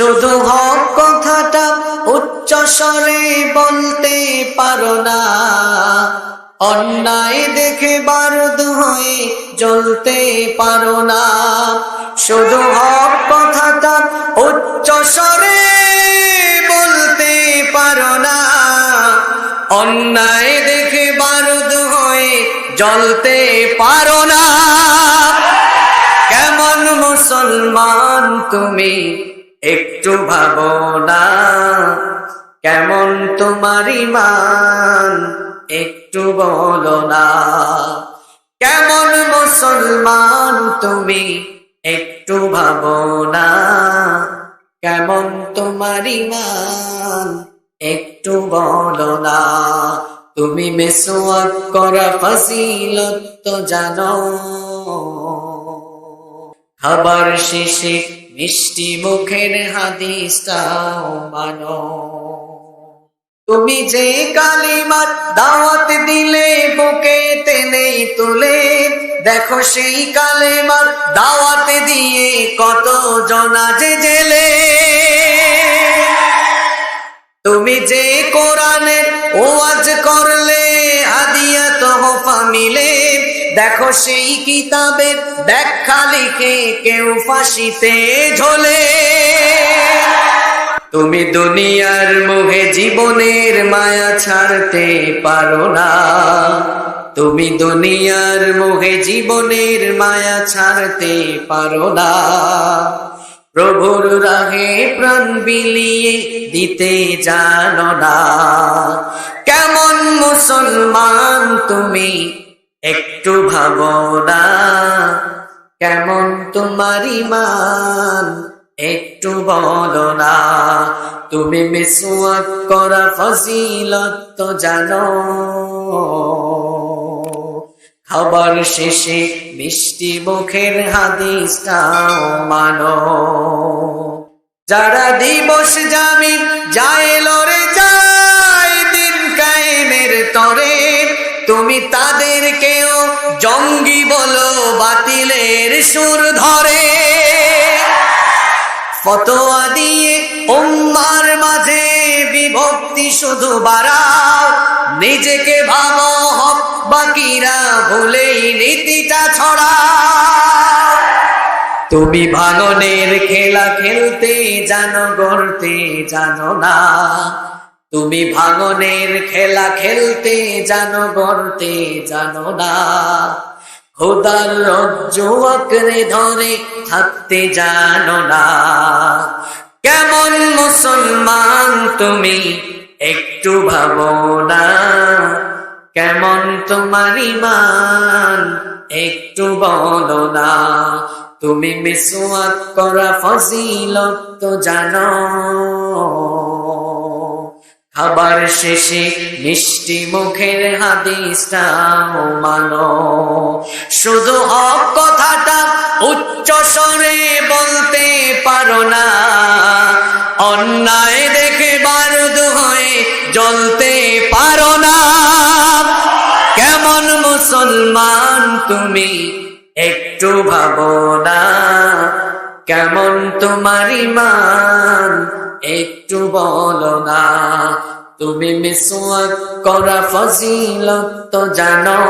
শুধু হক কথাটা উচ্চ স্বরে বলতে পারো না। অন্যায় দেখে বারুদ হয়ে জ্বলতে পারো না। শুধু হক কথাটা উচ্চ স্বরে বলতে পারো না। অন্যায় দেখে বারুদ হয়ে জ্বলতে পারো না। কেমন মুসলমান তুমি একটু ভাবো না কেমন তোমার ইমান? একটু বলো না। কেমন মুসলমান তুমি? একটু ভাবো না কেমন তোমার ইমান? একটু বলো না। তুমি মেসোয়াক করা ফজিলত তো জানো। খাবার শেষে মিষ্টি মুখের হাদিসটাও মানো। তুমি যে কালিমার দাওয়াত দিলে, বুকে নেই তুলে, দেখো সেই কালেমার দাওয়াত দিয়ে কত জনা যে জেলে। তুমি যে কোরআনের ওয়াজ করলে দেখো সেই কিতাবের ব্যাখ্যা লিখে কেউ ফাঁসিতে ঝোলে। তুমি দুনিয়ার মুখে জীবনের মায়া ছাড়তে পারো না। তুমি দুনিয়ার মুখে জীবনের মায়া ছাড়তে পারো না। প্রভুর রাহে প্রাণ বিলিয়ে দিতে জানো না। কেমন মুসলমান তুমি একটু ভাবো না কেমন তোমার ইমান? একটু বলো না তুমি মিসওয়াক করা ফজিলত তো জানো। খাবার শেষে মিষ্টি মুখের হাদিসটাও মানো। যারা দিবস জামি যায় লরে জঙ্গি বলো বাতিলের সুর ধরে। ফতোয়া দিয়ে উম্মার মাঝে বিভক্তি শুধু বাড়াও নিজেকে ভাবো হক বাকিরা ভুলেই নীতিটা ছড়া তুমি ভাঙনের খেলা খেলতে জানো, গড়তে জানো না। তুমি ভাঙনের খেলা খেলতে জানো, গড়তে জানো না। খোদার রজ্জ আঁকড়ে ধরে থাকতে জানো না। কেমন মুসলমান তুমি একটু ভাবো না। কেমন তোমার ইমান একটু বলো না। তুমি মিসওয়াক করা ফজিলত তো জানো। খাবার শেষে মিষ্টি মুখের হাদিসটাও মানো। শুধু হক কথাটা উচ্চ স্বরে বলতে পারো না। অন্যায় দেখে বারুদ হয়ে জ্বলতে পারো না। কেমন মুসলমান তুমি একটু ভাবো না। কেমন তোমার ইমান একটু বলো না তুমি মিসওয়াক করা ফজিলত তো জানো।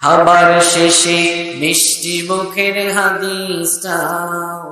খাবার শেষে মিষ্টি মুখের হাদিসটা